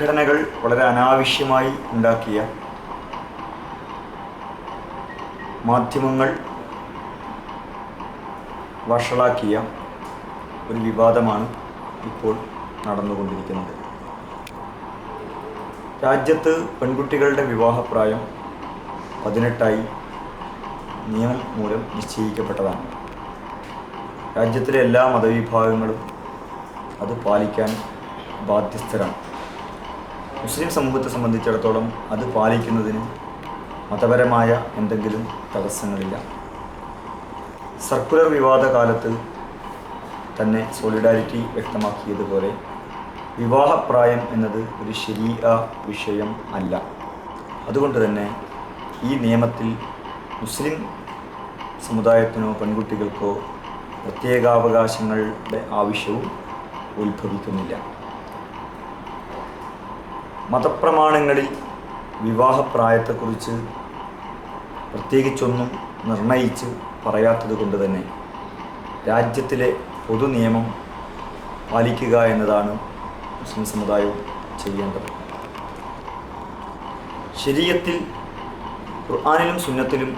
സംഘടനകൾ വളരെ അനാവശ്യമായി ഉണ്ടാക്കിയ മാധ്യമങ്ങൾ വഷളാക്കിയ ഒരു വിവാദമാണ് ഇപ്പോൾ നടന്നുകൊണ്ടിരിക്കുന്നത്. രാജ്യത്ത് പെൺകുട്ടികളുടെ വിവാഹപ്രായം പതിനെട്ടായി നിയമം മൂലം നിശ്ചയിക്കപ്പെട്ടതാണ്. രാജ്യത്തിലെ എല്ലാ മതവിഭാഗങ്ങളും അത് പാലിക്കാൻ ബാധ്യസ്ഥരാണ്. മുസ്ലിം സമൂഹത്തെ സംബന്ധിച്ചിടത്തോളം അത് പാലിക്കുന്നതിന് മതപരമായ എന്തെങ്കിലും തടസ്സങ്ങളില്ല. സർക്കുലർ വിവാദ കാലത്ത് തന്നെ സോളിഡാരിറ്റി വ്യക്തമാക്കിയതുപോലെ വിവാഹപ്രായം എന്നത് ഒരു ശരീര വിഷയം അല്ല. അതുകൊണ്ട് തന്നെ ഈ നിയമത്തിൽ മുസ്ലിം സമുദായത്തിനോ പെൺകുട്ടികൾക്കോ പ്രത്യേകാവകാശങ്ങളുടെ ആവശ്യവും ഉത്ഭവിക്കുന്നില്ല. മതപ്രമാണങ്ങളിൽ വിവാഹപ്രായത്തെക്കുറിച്ച് പ്രത്യേകിച്ചൊന്നും നിർണയിച്ച് പറയാത്തത് കൊണ്ട് തന്നെ രാജ്യത്തിലെ പൊതു നിയമം പാലിക്കുക എന്നതാണ് മുസ്ലിം സമുദായവും ചെയ്യേണ്ടത്. ശരീരത്തിൽ ഖുർആാനിലും സുന്നത്തിലും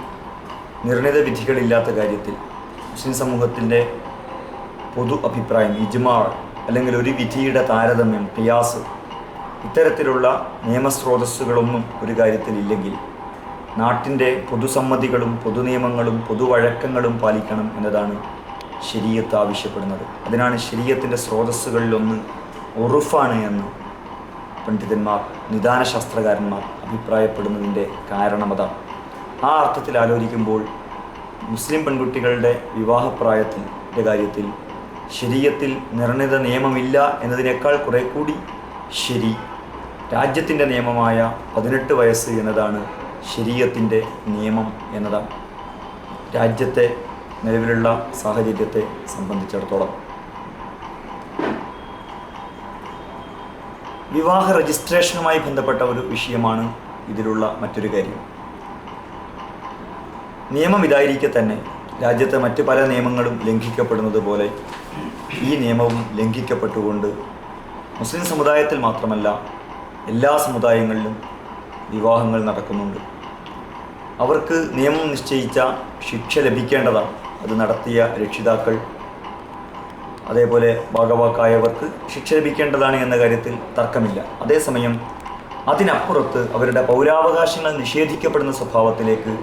നിർണിത വിധികളില്ലാത്ത കാര്യത്തിൽ മുസ്ലിം സമൂഹത്തിന്റെ പൊതു അഭിപ്രായം ഇജ്മാൾ അല്ലെങ്കിൽ ഒരു വിധിയുടെ താരതമ്യം പിയാസ് ഇത്തരത്തിലുള്ള നിയമസ്രോതസ്സുകളൊന്നും ഒരു കാര്യത്തിലില്ലെങ്കിൽ നാട്ടിന്റെ പൊതുസമ്മതികളും പൊതുനിയമങ്ങളും പൊതുവഴക്കങ്ങളും പാലിക്കണം എന്നതാണ് ശരീരത്ത് ആവശ്യപ്പെടുന്നത്. അതിനാണ് ശരീരത്തിന്റെ സ്രോതസ്സുകളിലൊന്ന് ഉറുഫാണ് എന്ന് പണ്ഡിതന്മാർ നിദാന ശാസ്ത്രകാരന്മാർ അഭിപ്രായപ്പെടുന്നതിന്റെ കാരണം അതാണ് ആ അർത്ഥത്തിൽ ആലോചിക്കുമ്പോൾ മുസ്ലിം പെൺകുട്ടികളുടെ വിവാഹപ്രായത്തിന്റെ കാര്യത്തിൽ ശരീരത്തിൽ നിർണിത നിയമമില്ല എന്നതിനേക്കാൾ കുറെ കൂടി ശരി രാജ്യത്തിന്റെ നിയമമായ പതിനെട്ട് വയസ്സ് എന്നതാണ് ശരീരത്തിന്റെ നിയമം എന്നതാണ്. രാജ്യത്തെ നിലവിലുള്ള സാഹചര്യത്തെ സംബന്ധിച്ചിടത്തോളം. വിവാഹ രജിസ്ട്രേഷനുമായി ബന്ധപ്പെട്ട ഒരു വിഷയമാണ് ഇതിലുള്ള മറ്റൊരു കാര്യം. നിയമം ഇതായിരിക്കെ തന്നെ രാജ്യത്തെ മറ്റ് പല നിയമങ്ങളും ലംഘിക്കപ്പെടുന്നത് പോലെ ഈ നിയമവും ലംഘിക്കപ്പെട്ടുകൊണ്ട് മുസ്ലിം സമുദായത്തിൽ മാത്രമല്ല എല്ലാ സമുദായങ്ങളിലും വിവാഹങ്ങൾ നടക്കുന്നുണ്ട്. അവർക്ക് നിയമം നിശ്ചയിച്ച ശിക്ഷ ലഭിക്കേണ്ടതാണ്. അത് നടത്തിയ രക്ഷിതാക്കൾ. അതേപോലെ ഭാഗവാക്കായവർക്ക് ശിക്ഷ ലഭിക്കേണ്ടതാണ് എന്ന കാര്യത്തിൽ തർക്കമില്ല. അതേസമയം അതിനപ്പുറത്ത് അവരുടെ പൗരാവകാശങ്ങൾ നിഷേധിക്കപ്പെടുന്ന സ്വഭാവത്തിലേക്ക്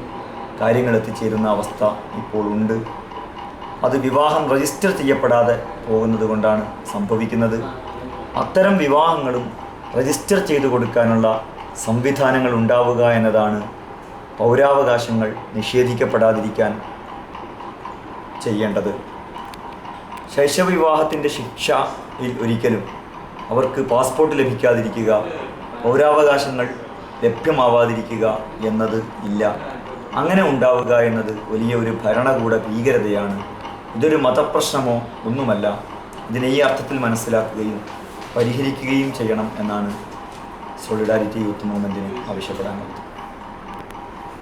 കാര്യങ്ങൾ എത്തിച്ചേരുന്ന അവസ്ഥ ഇപ്പോൾ ഉണ്ട്. അത് വിവാഹം രജിസ്റ്റർ ചെയ്യപ്പെടാതെ പോകുന്നത് കൊണ്ടാണ് സംഭവിക്കുന്നത്. അത്തരം വിവാഹങ്ങളും രജിസ്റ്റർ ചെയ്തു കൊടുക്കാനുള്ള സംവിധാനങ്ങൾ ഉണ്ടാവുക എന്നതാണ് പൗരാവകാശങ്ങൾ നിഷേധിക്കപ്പെടാതിരിക്കാൻ ചെയ്യേണ്ടത്. ശൈശവവിവാഹത്തിന്റെ ശിക്ഷയിൽ ഒരിക്കലും അവർക്ക് പാസ്പോർട്ട് ലഭിക്കാതിരിക്കുക പൗരാവകാശങ്ങൾ ലഭ്യമാവാതിരിക്കുക എന്നത് ഇല്ല. അങ്ങനെ ഉണ്ടാവുക എന്നത് വലിയ ഒരു ഭരണകൂട ഭീകരതയാണ്. ഇതൊരു മതപ്രശ്നമോ ഒന്നുമല്ല. ഇതിനെ ഈ അർത്ഥത്തിൽ മനസ്സിലാക്കുകയും പരിഹരിക്കുകയും ചെയ്യണം എന്നാണ് സോളിഡാരിറ്റി യൂത്ത് മൂവ്മെന്റിന് ആവശ്യപ്പെടാനുള്ളത്